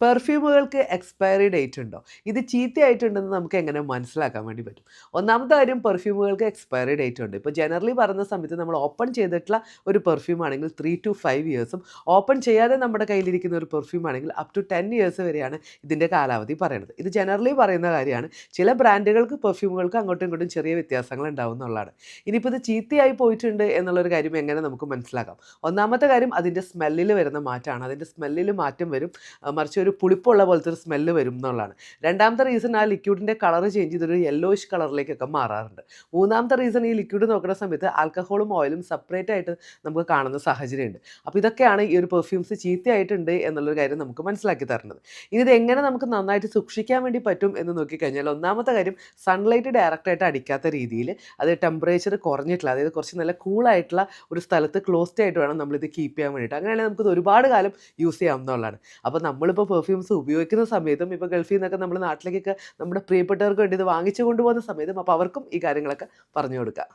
പെർഫ്യൂമുകൾക്ക് expiry date ഉണ്ടോ? ഇത് ചീത്തയായിട്ടുണ്ടെന്ന് നമുക്ക് എങ്ങനെ മനസ്സിലാക്കാൻ വേണ്ടി പറ്റും? ഒന്നാമത്തെ കാര്യം പെർഫ്യൂമുകൾക്ക് എക്സ്പയറി ഡേറ്റ് ഉണ്ട്. ഇപ്പോൾ ജനറലി പറയുന്ന സമയത്ത് നമ്മൾ ഓപ്പൺ ചെയ്തിട്ടുള്ള ഒരു പെർഫ്യൂം ആണെങ്കിൽ ത്രീ ടു ഫൈവ് ഇയേഴ്സും ഓപ്പൺ ചെയ്യാതെ നമ്മുടെ കയ്യിലിരിക്കുന്ന ഒരു പെർഫ്യൂം ആണെങ്കിൽ അപ് ടു ടെൻ ഇയേഴ്സ് വരെയാണ് ഇതിന്റെ കാലാവധി പറയുന്നത്. ഇത് ജനറലി പറയുന്ന കാര്യമാണ്. ചില ബ്രാൻഡുകൾക്ക് പെർഫ്യൂമുകൾക്ക് അങ്ങോട്ടും ഇങ്ങോട്ടും ചെറിയ വ്യത്യാസങ്ങൾ ഉണ്ടാവും എന്നുള്ളതാണ്. ഇനിയിപ്പോൾ ഇത് ചീത്തയായി പോയിട്ടുണ്ട് എന്നുള്ളൊരു കാര്യം എങ്ങനെ നമുക്ക് മനസ്സിലാക്കാം? ഒന്നാമത്തെ കാര്യം അതിന്റെ സ്മെല്ലിൽ വരുന്ന മാറ്റമാണ്. അതിന്റെ സ്മെല്ലിൽ മാറ്റം വരും. മറിച്ച് ഒരു പുളിപ്പുള്ള പോലത്തെ ഒരു സ്മെല്ല് വരും എന്നുള്ളതാണ്. രണ്ടാമത്തെ റീസൺ ആ ലിക്വിഡിന്റെ കളർ ചേഞ്ച് ചെയ്തൊരു യെല്ലോയിഷ് കളറിലേക്കൊക്കെ മാറാറുണ്ട്. മൂന്നാമത്തെ റീസൺ ഈ ലിക്വിഡ് നോക്കുന്ന സമയത്ത് ആൽക്കഹോളും ഓയിലും സെപ്പറേറ്റ് ആയിട്ട് നമുക്ക് കാണുന്ന സാഹചര്യമുണ്ട്. അപ്പോൾ ഇതൊക്കെയാണ് ഈ ഒരു പെർഫ്യൂംസ് ചീത്തയായിട്ടുണ്ട് എന്നുള്ളൊരു കാര്യം നമുക്ക് മനസ്സിലാക്കി തരുന്നത് ഇനി ഇത് എങ്ങനെ നമുക്ക് നന്നായിട്ട് സൂക്ഷിക്കാൻ വേണ്ടി പറ്റും എന്ന് നോക്കിക്കഴിഞ്ഞാൽ ഒന്നാമത്തെ കാര്യം സൺലൈറ്റ് ഡയറക്റ്റായിട്ട് അടിക്കാത്ത രീതിയിൽ അത് ടെമ്പറേച്ചർ കുറഞ്ഞിട്ടില്ല. അതായത് കുറച്ച് നല്ല കൂളായിട്ടുള്ള ഒരു സ്ഥലത്ത് ക്ലോസ്ഡ് ആയിട്ട് വേണം നമ്മളിത് കീപ്പ് ചെയ്യാൻ വേണ്ടിയിട്ട്. അങ്ങനെയാണെങ്കിൽ നമുക്കിത് ഒരുപാട് കാലം യൂസ് ചെയ്യാവുന്നതാണ്. അപ്പോൾ നമ്മളിപ്പോൾ പെർഫ്യൂംസ് ഉപയോഗിക്കുന്ന സമയത്തും ഇപ്പോൾ ഗൾഫിൽ നിന്നൊക്കെ നമ്മുടെ നാട്ടിലേക്കൊക്കെ നമ്മുടെ പ്രിയപ്പെട്ടവർക്ക് വേണ്ടി ഇത് വാങ്ങിച്ചു കൊണ്ടുപോകുന്ന സമയത്തും അപ്പോൾ അവർക്കും ഈ കാര്യങ്ങളൊക്കെ പറഞ്ഞു കൊടുക്കുക.